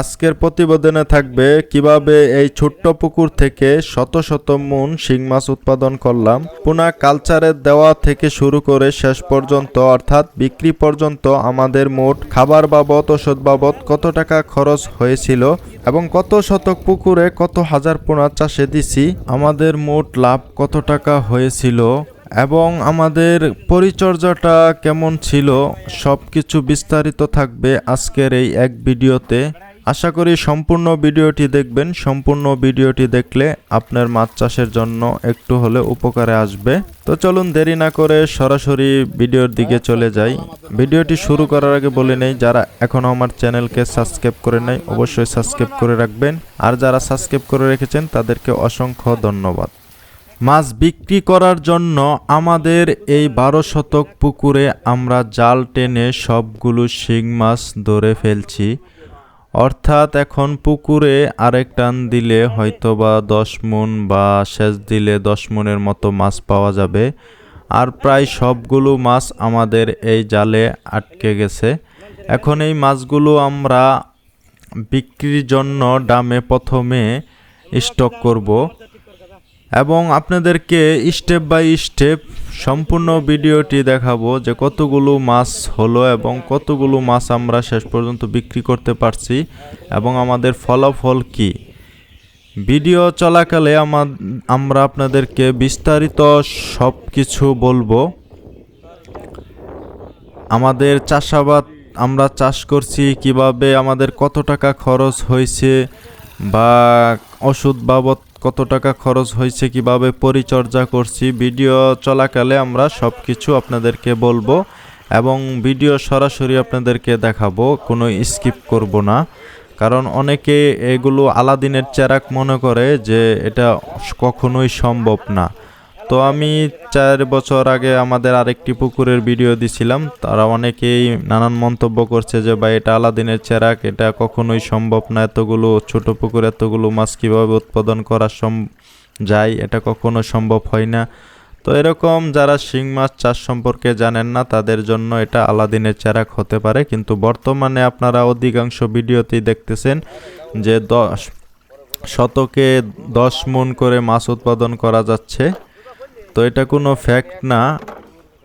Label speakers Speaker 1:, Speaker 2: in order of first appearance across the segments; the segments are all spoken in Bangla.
Speaker 1: আজকের প্রতিবেদনে থাকবে কীভাবে এই ছোট্ট পুকুর থেকে শত শত মন শিং মাছ উৎপাদন করলাম। পুনা কালচারের দেওয়া থেকে শুরু করে শেষ পর্যন্ত, অর্থাৎ বিক্রি পর্যন্ত আমাদের মোট খাবার বাবদ, ওষুধ বাবদ কত টাকা খরচ হয়েছিল এবং কত শতক পুকুরে কত হাজার পোনা চাষে দিছি, আমাদের মোট লাভ কত টাকা হয়েছিল এবং আমাদের পরিচর্যাটা কেমন ছিল সব কিছু বিস্তারিত থাকবে আজকের এই এক ভিডিওতে। আশা করি সম্পূর্ণ ভিডিওটি দেখবেন। সম্পূর্ণ ভিডিওটি দেখলে আপনার মাছ চাষের জন্য একটু হলে উপকারে আসবে। তো চলুন দেরি না করে সরাসরি ভিডিওর দিকে চলে যাই। ভিডিওটি শুরু করার আগে বলে নেই, যারা এখনও আমার চ্যানেলকে সাবস্ক্রাইব করে নেই, অবশ্যই সাবস্ক্রাইব করে রাখবেন। আর যারা সাবস্ক্রাইব করে রেখেছেন, তাদেরকে অসংখ্য ধন্যবাদ। মাছ বিক্রি করার জন্য আমাদের এই বারো শতক পুকুরে আমরা জাল টেনে সবগুলো শিং মাছ ধরে ফেলছি। অর্থাৎ এখন পুকুরে আরেক টান দিলে হয়তোবা দশ মন বা সেচ দিলে দশ মনের মতো মাছ পাওয়া যাবে। আর প্রায় সবগুলো মাছ আমাদের এই জালে আটকে গেছে। এখন এই মাছগুলো আমরা বিক্রির জন্য ডামে প্রথমে স্টক করব। এবং আপনাদেরকে স্টেপ বাই স্টেপ সম্পূর্ণ ভিডিওটি দেখাবো যে কতগুলো মাছ হলো এবং কতগুলো মাছ আমরা শেষ পর্যন্ত বিক্রি করতে পারছি এবং আমাদের ফলাফল কি। ভিডিও চলাকালে আমার আমরা আপনাদেরকে বিস্তারিত সব কিছু বলব। আমাদের চাষাবাদ আমরা চাষ করছি, কীভাবে আমাদের কত টাকা খরচ হয়েছে বা ওষুধ বাবদ কত টাকা খরচ হয়েছে, কীভাবে পরিচর্যা করছি, ভিডিও চলাকালে আমরা সব কিছু আপনাদেরকে বলব এবং ভিডিও সরাসরি আপনাদেরকে দেখাবো, কোনো স্কিপ করব না। কারণ অনেকে এগুলো আলাদিনের চেরাক মনে করে যে এটা কখনোই সম্ভব না। তো আমি চার বছর আগে আমাদের আরেকটি পুকুরের ভিডিও দিছিলাম। তারা অনেকেই নানান মন্তব্য করছে যে, ভাই, এটা আলাদিনের চেরাক, এটা কখনোই সম্ভব না। এতগুলো ছোট পুকুর, এতগুলো মাছ কীভাবে উৎপাদন করা সম, যায়? এটা কখনো সম্ভব হয় না। তো এরকম যারা শিং মাছ চাষ সম্পর্কে জানেন না, তাদের জন্য এটা আলাদিনের চেরাক হতে পারে। কিন্তু বর্তমানে আপনারা অধিকাংশ ভিডিওতেই দেখতেছেন যে, দশ শতকে দশ মন করে মাছ উৎপাদন করা যাচ্ছে। তো এটা কোনো ফ্যাক্ট না।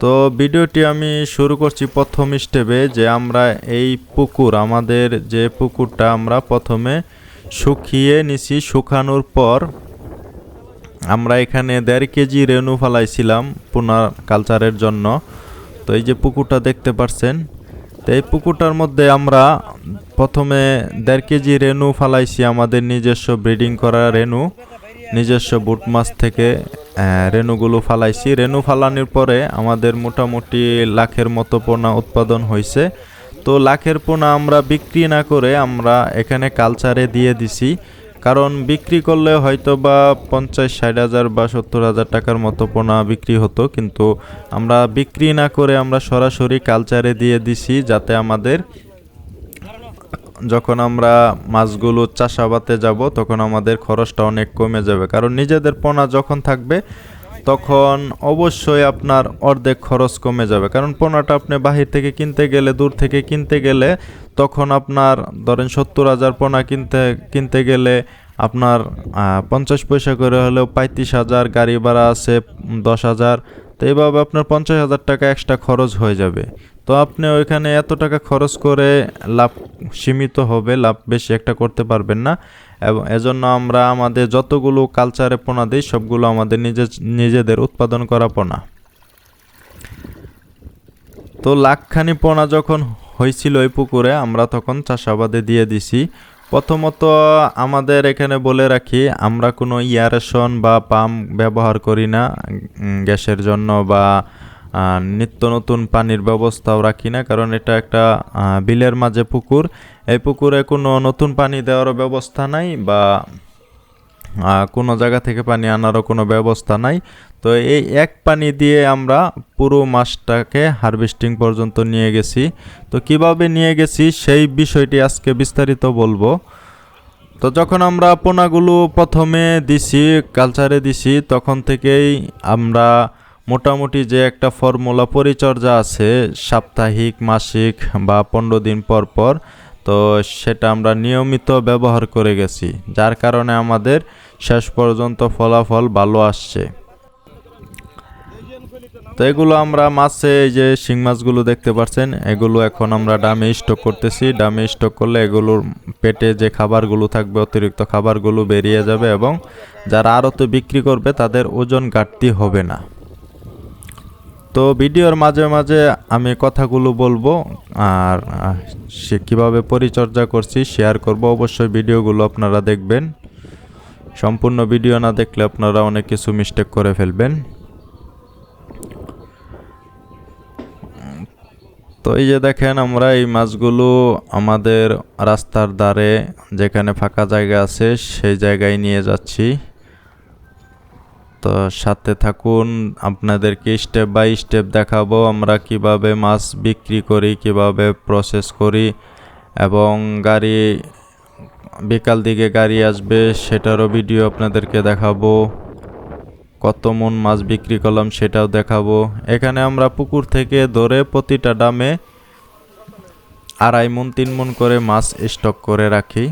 Speaker 1: তো ভিডিওটি আমি শুরু করছি প্রথম স্টেপে যে আমরা এই পুকুর, আমাদের যে পুকুরটা আমরা প্রথমে শুকিয়ে নিছি, শুকানোর পর আমরা এখানে দেড় কেজি রেনু ফালাইছিলাম পুনর কালচারের জন্য। তো এই যে পুকুরটা দেখতে পাচ্ছেন তো এই পুকুরটার মধ্যে আমরা প্রথমে দেড় কেজি রেনু ফালাইছি, আমাদের নিজস্ব ব্রিডিং করা রেনু নিজস্ব বুট মাছ থেকে রেণুগুলো ফালাইছি। রেণু ফালানোর পরে আমাদের মোটামুটি লাখের মতো পোনা উৎপাদন হয়েছে তো লাখের পোনা আমরা বিক্রি না করে আমরা এখানে কালচারে দিয়ে দিছি। কারণ বিক্রি করলে হয়তো বা পঞ্চাশ, ষাট হাজার বা সত্তর হাজার টাকার মতো পোনা বিক্রি হতো। কিন্তু আমরা বিক্রি না করে আমরা সরাসরি কালচারে দিয়ে দিছি যাতে আমাদের যখন আমরা মাছগুলো চাষাবাদে যাব, তখন আমাদের খরচটা অনেক কমে যাবে। কারণ নিজেদের পোনা যখন থাকবে, তখন অবশ্যই আপনার অর্ধেক খরচ কমে যাবে। কারণ পোনাটা আপনি বাহির থেকে কিনতে গেলে, দূর থেকে কিনতে গেলে, তখন আপনার ধরেন সত্তর হাজার পোনা কিনতে কিনতে গেলে আপনার পঞ্চাশ পয়সা করে হলেও পঁয়ত্রিশ হাজার, গাড়ি ভাড়া আছে দশ হাজার। তো এইভাবে আপনার পঞ্চাশ হাজার টাকা এক্সট্রা খরচ হয়ে যাবে। তো আপনি ওইখানে এত টাকা খরচ করে লাভ সীমিত হবে, লাভ বেশি একটা করতে পারবেন না। এবং এজন্য আমরা আমাদের যতগুলো কালচারে পোনা দিই, সবগুলো আমাদের নিজে, নিজেদের উৎপাদন করা পোনা। তো লাখখানি পোনা যখন হয়েছিল ওই পুকুরে, আমরা তখন চাষাবাদে দিয়ে দিছি। প্রথমত আমাদের এখানে বলে রাখি, আমরা কোনো ইয়ারেশন বা পাম্প ব্যবহার করি না গ্যাসের জন্য বা নিত্য নতুন পানির ব্যবস্থাও রাখি না, কারণ এটা একটা বিলের মাঝে পুকুর। এই পুকুরে কোনো নতুন পানি দেওয়ার ব্যবস্থা নাই বা কোনো জায়গা থেকে পানি আনারও কোনো ব্যবস্থা নাই। তো এই এক পানি দিয়ে আমরা পুরো মাছটাকে হারভেস্টিং পর্যন্ত নিয়ে গেছি। তো কীভাবে নিয়ে গেছি সেই বিষয়টি আজকে বিস্তারিত বলব। তো যখন আমরা পোনাগুলো প্রথমে দিছি, কালচারে দিছি, তখন থেকেই আমরা মোটামুটি যে একটা ফর্মুলা পরিচর্যা আছে, সাপ্তাহিক, মাসিক বা পনেরো দিন পর পর, তো সেটা আমরা নিয়মিত ব্যবহার করে গেছি, যার কারণে আমাদের শেষ পর্যন্ত ফলাফল ভালো আসছে। তো এগুলো আমরা মাছে এই যে শিং মাছগুলো দেখতে পাচ্ছেন, এগুলো এখন আমরা ডামে স্টক করতেছি। ডামে স্টক করলে এগুলোর পেটে যে খাবারগুলো থাকবে, অতিরিক্ত খাবারগুলো বেরিয়ে যাবে এবং যারা আড়তে বিক্রি করবে তাদের ওজন ঘাটতি হবে না। তো ভিডিওর মাঝে মাঝে আমি কথাগুলো বলব আর সে কীভাবে পরিচর্যা করছি শেয়ার করব, অবশ্যই ভিডিওগুলো আপনারা দেখবেন। সম্পূর্ণ ভিডিও না দেখলে আপনারা অনেক কিছু মিস্টেক করে ফেলবেন। তো এই যে দেখেন, আমরা এই মাছগুলো আমাদের রাস্তার ধারে যেখানে ফাঁকা জায়গা আছে, সেই জায়গায় নিয়ে যাচ্ছি। তো সাথে থাকুন, আপনাদেরকে স্টেপ বাই স্টেপ দেখাবো আমরা কীভাবে মাছ বিক্রি করি, কীভাবে প্রসেস করি এবং গাড়ি, বিকাল দিকে গাড়ি আসবে সেটারও ভিডিও আপনাদেরকে দেখাবো। কত মন মাছ বিক্রি করলাম সেটাও দেখাবো। এখানে আমরা পুকুর থেকে ধরে প্রতিটা ডামে আড়াই মন, তিন মন করে মাছ স্টক করে রাখি।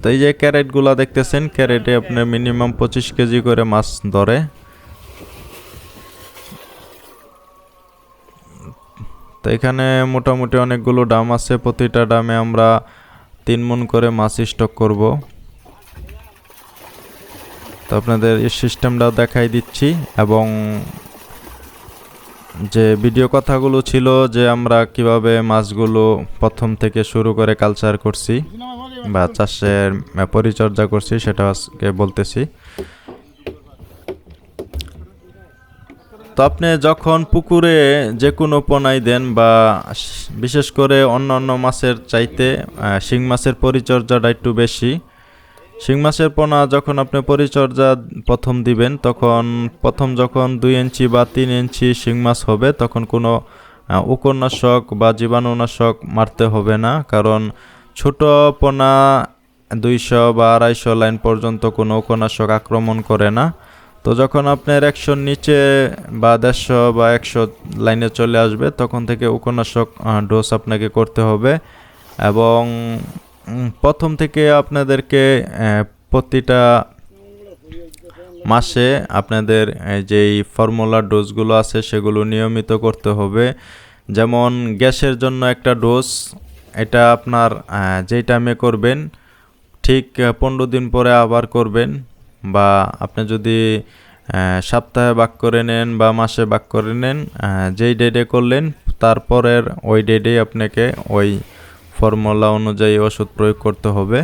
Speaker 1: তো এই যে ক্যারেটগুলো দেখতেছেন, ক্যারেটে আপনার মিনিমাম পঁচিশ কেজি করে মাছ ধরে। তো এখানে মোটামুটি অনেকগুলো ডাম আছে, প্রতিটা ডামে আমরা তিন মন করে মাছ স্টক করব। তো আপনাদের এই সিস্টেমটাও দেখাই দিচ্ছি এবং যে ভিডিও কথাগুলো ছিল যে আমরা কীভাবে মাছগুলো প্রথম থেকে শুরু করে কালচার করছি বা চাষের পরিচর্যা করছি সেটা আজকে বলতেছি। তো আপনি যখন পুকুরে যে কোনো পোনাই দেন বা বিশেষ করে অন্য অন্য মাছের চাইতে শিং মাছের পরিচর্যাটা একটু বেশি শিং মাছের পোনা যখন আপনি পরিচর্যা প্রথম দিবেন, তখন প্রথম যখন দুই ইঞ্চি বা তিন ইঞ্চি শিং মাছ হবে, তখন কোনো উপন্যাসক বা জীবাণুনাশক মারতে হবে না, কারণ ছোট পোনা দুইশো বা আড়াইশো লাইন পর্যন্ত কোনো উপন্যাসক আক্রমণ করে না। তো যখন আপনার একশোর নিচে বা দেড়শো বা একশো লাইনে চলে আসবে, তখন থেকে উপন্যাসক ডোজ আপনাকে করতে হবে এবং প্রথম থেকে আপনাদেরকে প্রতিটা মাসে আপনাদের যেই ফর্মুলার ডোজগুলো আছে সেগুলো নিয়মিত করতে হবে। যেমন গ্যাসের জন্য একটা ডোজ এটা আপনার যেই টাইমে করবেন, ঠিক পনেরো দিন পরে আবার করবেন বা আপনি যদি সপ্তাহে বাক করে নেন বা মাসে বাক করে নেন যেই ডেটে করলেন, তারপরের ওই ডেটেই আপনাকে ওই ফর্মুলা অনুযায়ী ওষুধ প্রয়োগ করতে হবে।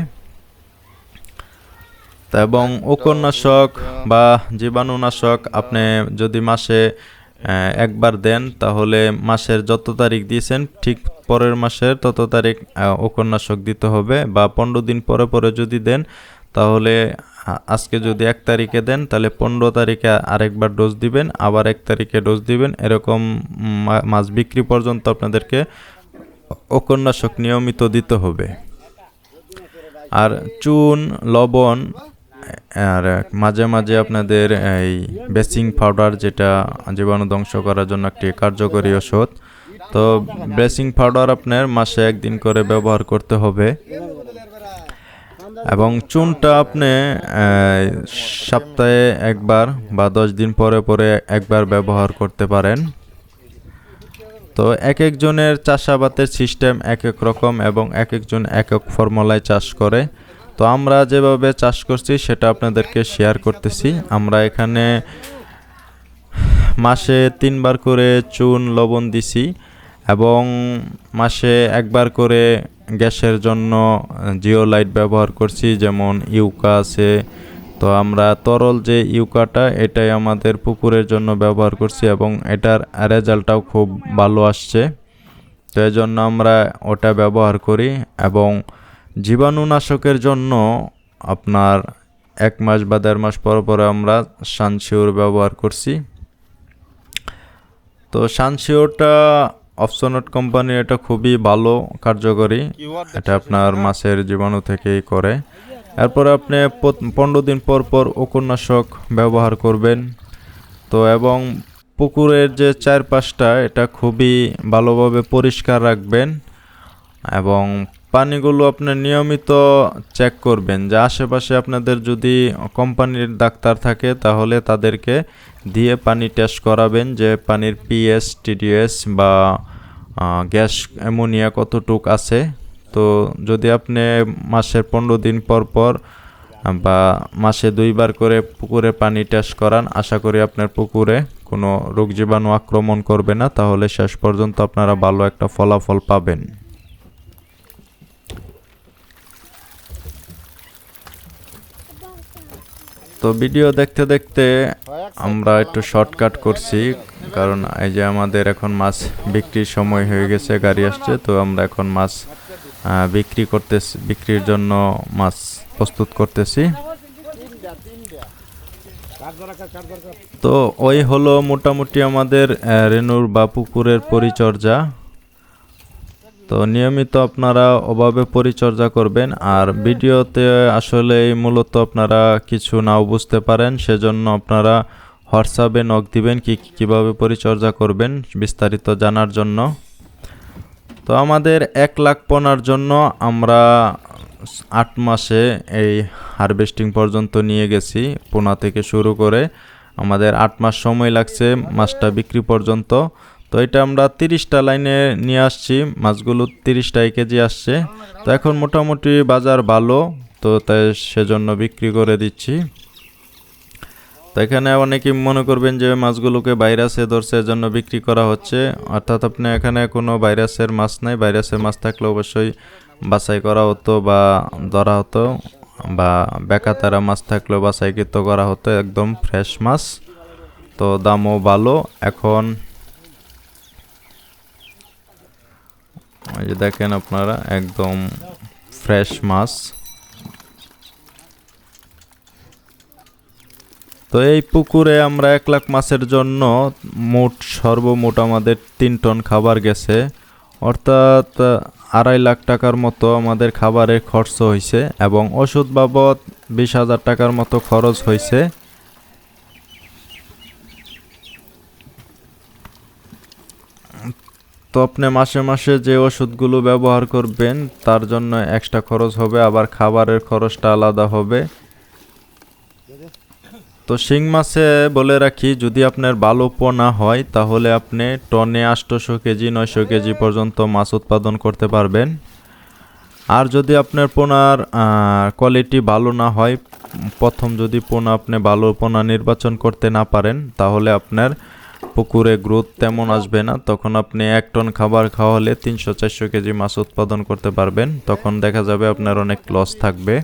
Speaker 1: এবং উপন্যাসক বা জীবাণুনাশক আপনি যদি মাসে একবার দেন তাহলে মাসের যত তারিখ দিয়েছেন ঠিক পরের মাসের তত তারিখ আহ, উপন্যাসক দিতে হবে বা পনেরো দিন পরে পরে যদি দেন তাহলে আজকে যদি এক তারিখে দেন তাহলে পনেরো তারিখে আরেকবার ডোজ দিবেন আবার এক তারিখে ডোজ দিবেন। এরকম মাছ বিক্রি পর্যন্ত আপনাদেরকে উপন্যাসক নিয়মিত দিতে হবে। আর চুন, লবণ, আর মাঝে মাঝে আপনাদের এই বেসিং পাউডার যেটা জীবাণু ধ্বংস করার জন্য একটি কার্যকরী ওষুধ তো ব্লেসিং পাউডার আপনার মাসে একদিন করে ব্যবহার করতে হবে। এবং চুনটা আপনি সপ্তাহে একবার বা দশ দিন পরে পরে একবার ব্যবহার করতে পারেন। তো এক একজনের চাষাবাদের সিস্টেম এক এক রকম এবং এক একজন এক এক ফর্মুলায় চাষ করে। তো আমরা যেভাবে চাষ করছি সেটা আপনাদেরকে শেয়ার করতেছি। আমরা এখানে মাসে তিনবার করে চুন, লবণ দিছি এবং মাসে একবার করে গ্যাসের জন্য জিও লাইট ব্যবহার করছি, যেমন ইউকা আছে তো আমরা তরল যে ইউকাটা এটাই আমাদের পুকুরের জন্য ব্যবহার করছি এবং এটার রেজাল্টটাও খুব ভালো আসছে। তো এই জন্য আমরা ওটা ব্যবহার করি এবং জীবাণুনাশকের জন্য আপনার এক মাস বা দেড় মাস পর পরে আমরা সানশিওর ব্যবহার করছি। তো সানশিওরটা অপসনট কোম্পানির এটা খুবই ভালো কার্যকরী। এটা আপনার মাছের জীবাণু থেকেই করে। এরপরে আপনি পনেরো দিন পর পর উপন্যাসক ব্যবহার করবেন। তো এবং পুকুরের যে চারপাশটা, এটা খুবই ভালোভাবে পরিষ্কার রাখবেন এবং পানিগুলো আপনি নিয়মিত চেক করবেন যে আশেপাশে আপনাদের যদি কোম্পানির ডাক্তার থাকে, তাহলে তাদেরকে দিয়ে পানি টেস্ট করাবেন যে পানির পিএস টিডিএস বা গ্যাস অ্যামোনিয়া কতটুক আছে। তো যদি আপনি মাসের পনেরো দিন পর পর বা মাসে দুইবার করে পুকুরে পানি টেস্ট করান, আশা করি আপনার পুকুরে কোনো রোগ জীবাণু আক্রমণ করবে না, তাহলে শেষ পর্যন্ত আপনারা ভালো একটা ফলাফল পাবেন। তো ভিডিও দেখতে দেখতে আমরা একটু শর্টকাট করছি, কারণ এই যে আমাদের এখন মাছ বিক্রির সময় হয়ে গেছে, গাড়ি আসছে, তো আমরা এখন মাছ বিক্রি করতেছি, বিক্রির জন্য মাছ প্রস্তুত করতেছি। তো ওই হলো মোটামুটি আমাদের রেনুর বা পুকুরের পরিচর্যা। তো নিয়মিত আপনারা ওভাবে পরিচর্যা করবেন, আর ভিডিওতে আসলে মূলত আপনারা কিছু নাও বুঝতে পারেন, সেজন্য আপনারা হোয়াটসঅ্যাপে নক দিবেন কি, কীভাবে পরিচর্যা করবেন বিস্তারিত জানার জন্য। তো আমাদের এক লাখ পোনার জন্য আমরা আট মাসে এই হারভেস্টিং পর্যন্ত নিয়ে গেছি পোনা থেকে শুরু করে। আমাদের আট মাস সময় লাগছে মাছটা বিক্রি পর্যন্ত। তো এটা আমরা তিরিশটা লাইনে নিয়ে আসছি, মাছগুলো তিরিশটাই কেজি আসছে। তো এখন মোটামুটি বাজার ভালো, তো তাই সেজন্য বিক্রি করে দিচ্ছি। তো এখানে অনেকেই মনে করবেন যে মাছগুলোকে ভাইরাসে ধরছে জন্য বিক্রি করা হচ্ছে। অর্থাৎ আপনি এখানে কোনো ভাইরাসের মাছ নাই, ভাইরাসের মাছ থাকলে অবশ্যই বাছাই করা হতো বা ধরা হতো, বা বেকাতারা মাছ থাকলেও বাছাইকৃত করা হতো, একদম ফ্রেশ মাছ। তো দামও ভালো। এখন ওই যে দেখেন আপনারা, একদম ফ্রেশ মাছ। তো এই পুকুরে আমরা এক লাখ মাছের জন্য মোট সর্বমোট আমাদের তিন টন খাবার গেছে। অর্থাৎ আড়াই লাখ টাকার মতো আমাদের খাবারের খরচ হয়েছে এবং ওষুধ বাবদ বিশ হাজার টাকার মতো খরচ হয়েছে তো আপনি মাসে মাসে যে ওষুধগুলো ব্যবহার করবেন, তার জন্য এক্সট্রা খরচ হবে, আবার খাবারের খরচটা আলাদা হবে। তো শিং মাছে বলে রাখি, যদি আপনার ভালো পোনা হয়, তাহলে আপনি টনে আটশোশো কেজি, নয়শো কেজি পর্যন্ত মাছ উৎপাদন করতে পারবেন। আর যদি আপনার পোনার কোয়ালিটি ভালো না হয়, প্রথম যদি পোনা আপনি ভালো পোনা নির্বাচন করতে না পারেন, তাহলে আপনার পুকুরে গ্রোথ তেমন আসবে না। তখন আপনি এক টন খাবার খাওয়ালে তিনশো, চারশো কেজি মাছ উৎপাদন করতে পারবেন। তখন দেখা যাবে আপনার অনেক লস থাকবে।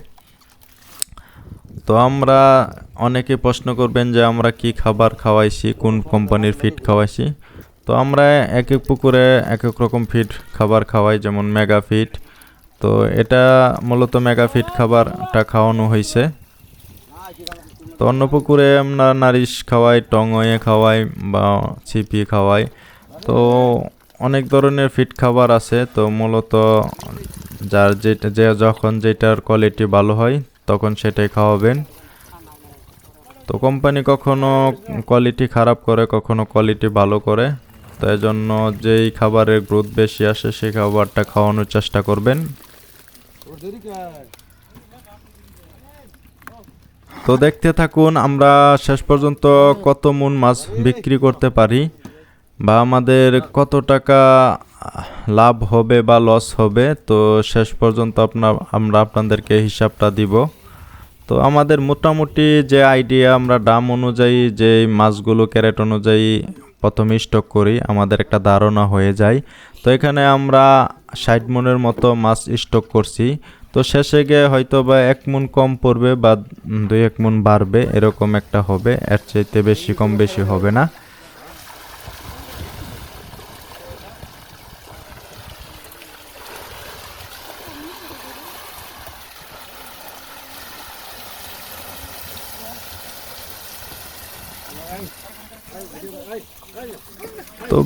Speaker 1: তো আমরা অনেকে প্রশ্ন করবেন যে আমরা কি খাবার খাওয়াইছি, কোন কোম্পানির ফিড খাওয়াইছি। তো আমরা এক এক পুকুরে এক এক রকম ফিড খাবার খাওয়াই, যেমন মেগা ফিড তো এটা মূলত মেগা ফিড খাবারটা খাওয়ানো হয়েছে তো অন্য পুকুরে আমরা নারিশ খাওয়াই টংয়ে খাওয়াই বা ছিপি খাওয়াই। তো অনেক ধরনের ফিড খাবার আছে। তো মূলত যার যেটা, যে যখন যেটার কোয়ালিটি ভালো হয়, তখন সেটাই খাওয়াবেন। তো কোম্পানি কখনো কোয়ালিটি খারাপ করে, কখনো কোয়ালিটি ভালো করে, তো জন্য যেই খাবারের গ্রোথ বেশি আসে, সেই খাবারটা খাওয়ানোর চেষ্টা করবেন। তো দেখতে থাকুন, আমরা শেষ পর্যন্ত কত মন মাছ বিক্রি করতে পারি বা আমাদের কত টাকা লাভ হবে বা লস হবে, তো শেষ পর্যন্ত আপনার আমরা আপনাদেরকে হিসাবটা দিব। তো আমাদের মোটামুটি যে আইডিয়া আমরা ডাম অনুযায়ী, যে মাছগুলো ক্যারেট অনুযায়ী প্রথমে স্টক করি, আমাদের একটা ধারণা হয়ে যায়। তো এখানে আমরা ষাট মনের মতো মাছ স্টক করছি। তো শেষে গিয়ে হয়তো বা এক মন কম পড়বে বা দুই, এক মন বাড়বে, এরকম একটা হবে। এর চাইতে বেশি, কম বেশি হবে না।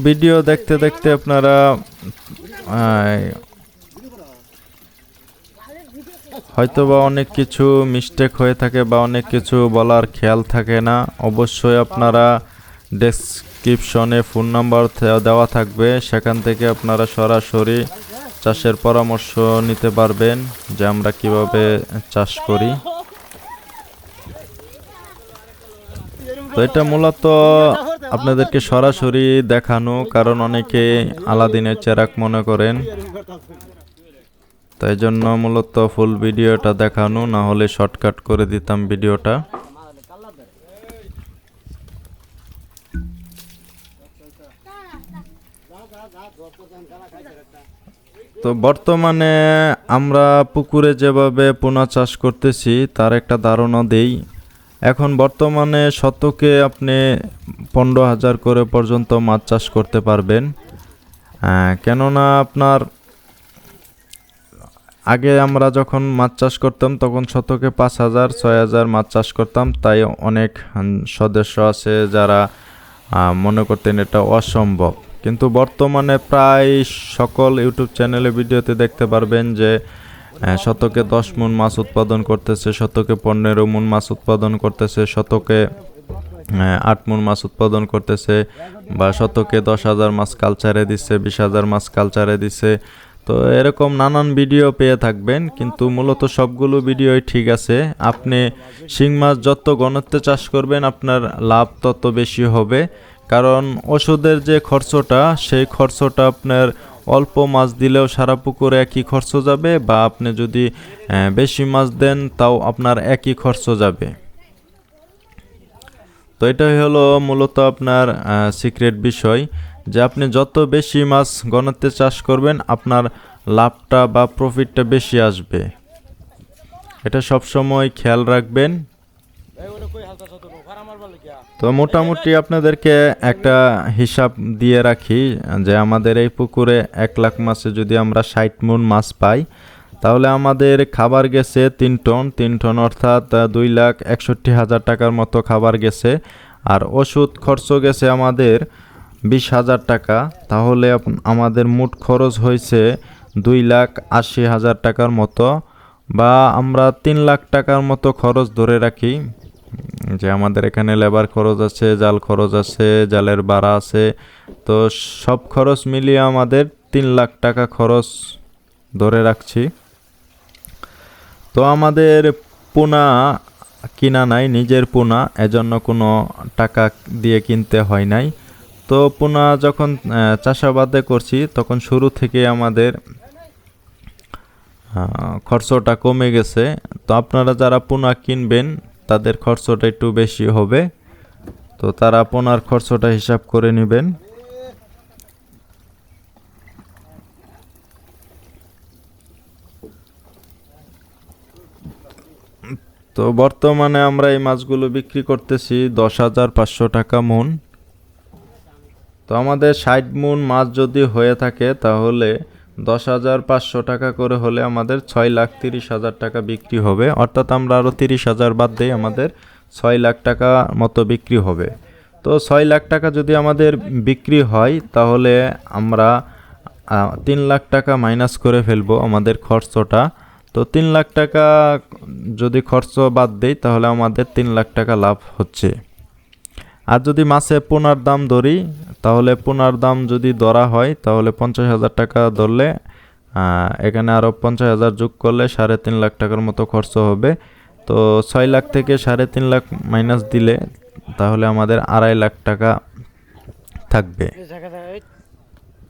Speaker 1: ভিডিও দেখতে দেখতে আপনারা হয়তো বা অনেক কিছু মিস্টেক হয়ে থাকে বা অনেক কিছু বলার খেয়াল থাকে না। অবশ্যই আপনারা ডেসক্রিপশনে ফোন নাম্বার দেওয়া থাকবে। সেখান থেকে আপনারা সরাসরি চাষের পরামর্শ নিতে পারবেন যে আমরা কীভাবে চাষ করি। তো এটা মূলত আপনাদেরকে সরাসরি দেখানো, কারণ অনেকে আলাদিনের চেরাক মনে করেন। তাই জন্য মূলত ফুল ভিডিওটা দেখানো, না হলে শর্টকাট করে দিতাম ভিডিওটা। তো বর্তমানে আমরা পুকুরে যেভাবে পোনা চাষ করতেছি, তার একটা ধারণা দেই। এখন বর্তমানে শতকে আপনি পনেরো হাজার করে পর্যন্ত মাছ চাষ করতে পারবেন। কেননা আপনার আগে আমরা যখন মাছ চাষ করতাম, তখন শতকে পাঁচ হাজার, ছয় হাজার মাছ চাষ করতাম। তাই অনেক সদস্য আছে যারা মনে করতেন এটা অসম্ভব। কিন্তু বর্তমানে প্রায় সকল ইউটিউব চ্যানেলে ভিডিওতে দেখতে পারবেন যে শতকে দশ মন মাছ উৎপাদন করতেছে, শতকে পনেরো মন মাছ উৎপাদন করতেছে, শতকে আট মন মাছ উৎপাদন করতেছে বা শতকে দশ হাজার মাছ কালচারে দিচ্ছে, বিশ হাজার মাছ কালচারে দিচ্ছে। তো এরকম নানান ভিডিও পেয়ে থাকবেন, কিন্তু মূলত সবগুলো ভিডিওই ঠিক আছে। আপনি শিং মাছ যত ঘনত্বে চাষ করবেন, আপনার লাভ তত বেশি হবে। কারণ ওষুধের যে খরচটা, সেই খরচটা আপনার অল্প মাছ দিলেও সারা পুকুরে একই খরচ যাবে বা আপনি যদি বেশি মাছ দেন তাও আপনার একই খরচ যাবে। তো এটাই হলো মূলত আপনার সিক্রেট বিষয় যে আপনি যত বেশি মাছ গণতে চাষ করবেন আপনার লাভটা বা প্রফিটটা বেশি আসবে। এটা সব সময় খেয়াল রাখবেন। তো মোটামুটি আপনাদেরকে একটা হিসাব দিয়ে রাখি যে আমাদের এই পুকুরে এক লাখ মাসে যদি আমরা ষাট মন মাছ পাই, তাহলে আমাদের খাবার গেছে তিন টন। তিন টন অর্থাৎ দুই লাখ একষট্টি হাজার টাকার মতো খাবার গেছে। আর ওষুধ খরচ গেছে আমাদের বিশ হাজার টাকা। তাহলে আমাদের মোট খরচ হয়েছে দুই লাখ আশি হাজার টাকার মতো। বা আমরা তিন লাখ টাকার মতো খরচ ধরে রাখি। যে আমাদের এখানে লেবার খরচ আছে, জাল খরচ আছে, জালের ভাড়া আছে, তো সব খরচ মিলিয়ে আমাদের তিন লাখ টাকা খরচ ধরে রাখছি। তো আমাদের পোনা কিনা নাই, নিজের পোনা, এজন্য কোনো টাকা দিয়ে কিনতে হয় নাই। তো পোনা যখন চাষাবাদে করছি, তখন শুরু থেকে আমাদের খরচটা কমে গেছে। তো আপনারা যারা পোনা কিনবেন তাদের খরচটা একটু বেশি হবে। তো তারা আপনার খরচটা হিসাব করে নেবেন। তো বর্তমানে আমরা এই মাছগুলো বিক্রি করতেছি দশ হাজার পাঁচশো টাকা মন। তো আমাদের ষাট মন মাছ যদি হয়ে থাকে তাহলে দশ হাজার পাঁচশো টাকা করে হলে আমাদের ছয় লাখ তিরিশ হাজার টাকা বিক্রি হবে। অর্থাৎ আমরা আরও তিরিশ হাজার বাদ দিই আমাদের ছয় লাখ টাকা মতো বিক্রি হবে। তো ছয় লাখ টাকা যদি আমাদের বিক্রি হয়, তাহলে আমরা তিন লাখ টাকা মাইনাস করে ফেলব আমাদের খরচটা। তো তিন লাখ টাকা যদি খরচ বাদ দেই, তাহলে আমাদের তিন লাখ টাকা লাভ হচ্ছে। আর যদি মাছে পোনার দাম ধরি, তাহলে পোনার দাম যদি ধরা হয়, তাহলে পঞ্চাশ হাজার টাকা ধরলে এখানে আরও পঞ্চাশ হাজার যোগ করলে সাড়ে তিন লাখ টাকার মতো খরচ হবে। তো ছয় লাখ থেকে সাড়ে তিন লাখ মাইনাস দিলে, তাহলে আমাদের আড়াই লাখ টাকা থাকবে।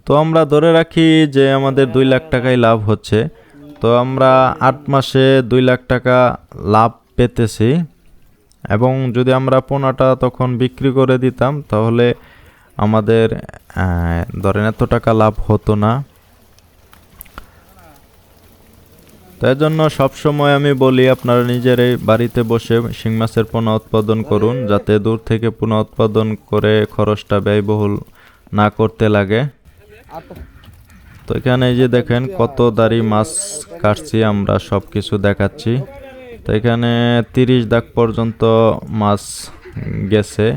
Speaker 1: তো আমরা ধরে রাখি যে আমাদের দুই লাখ টাকাই লাভ হচ্ছে। তো আমরা আট মাসে দুই লাখ টাকা লাভ পেতেছি। এবং যদি আমরা পোনাটা তখন বিক্রি করে দিতাম, তাহলে আমাদের ধরেন এত টাকা লাভ হতো না। তাই জন্য সবসময় আমি বলি, আপনারা নিজেরাই বাড়িতে বসে শিং মাছের পোনা উৎপাদন করুন, যাতে দূর থেকে পোনা উৎপাদন করে খরচটা ব্যয়বহুল না করতে লাগে। তো এখানে এই যে দেখেন কত দাড়ি মাছ কাটছি, আমরা সব কিছু দেখাচ্ছি। তো এখানে তিরিশ দাগ পর্যন্ত মাছ গেছে।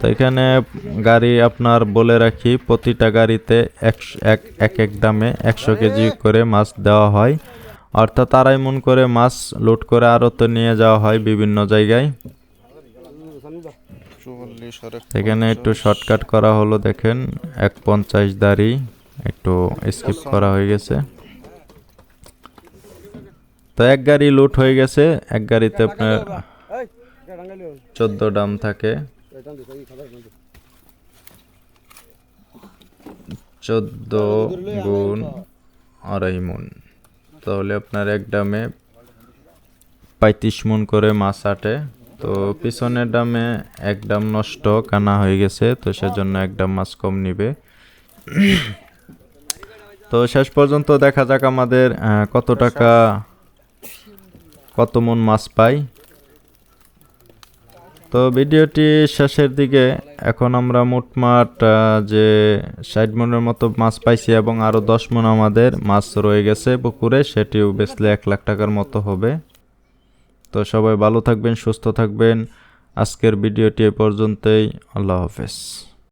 Speaker 1: তো এখানে গাড়ি আপনার বলে রাখি, প্রতিটা গাড়িতে একশ- এক এক এক দামে একশো কেজি করে মাছ দেওয়া হয়। অর্থাৎ আড়াই মন করে মাছ লোড করে আড়তে নিয়ে যাওয়া হয় বিভিন্ন জায়গায়। এখানে একটু শর্টকাট করা হলো, দেখেন, এক পঞ্চাশ দাড়ি, একটু স্কিপ করা হয়ে গেছে। তো এক গাড়ি লুট হয়ে গেছে এক গাড়িতে আপনার চোদ্দ ডাম থাকে। চোদ্দ গুণ আড়াই মন। তাহলে আপনার এক ডামে পঁয়ত্রিশ মন করে মাছ আটে। তো পিছনের ডামে এক ডাম নষ্ট কানা হয়ে গেছে তো সেজন্য এক ডাম মাছ কম নিবে। তো শেষ পর্যন্ত দেখা যাক আমাদের কত টাকা কত মন মাছ পাই। তো ভিডিওটি শেষের দিকে, এখন আমরা মোটমাট যে ষাট মনের মতো মাছ পাইছি এবং আরও দশ মন আমাদের মাছ রয়ে গেছে পুকুরে, সেটিও বেচলে এক লাখ টাকার মতো হবে। তো সবাই ভালো থাকবেন, সুস্থ থাকবেন। আজকের ভিডিওটি এ পর্যন্তই। আল্লাহ হাফেজ।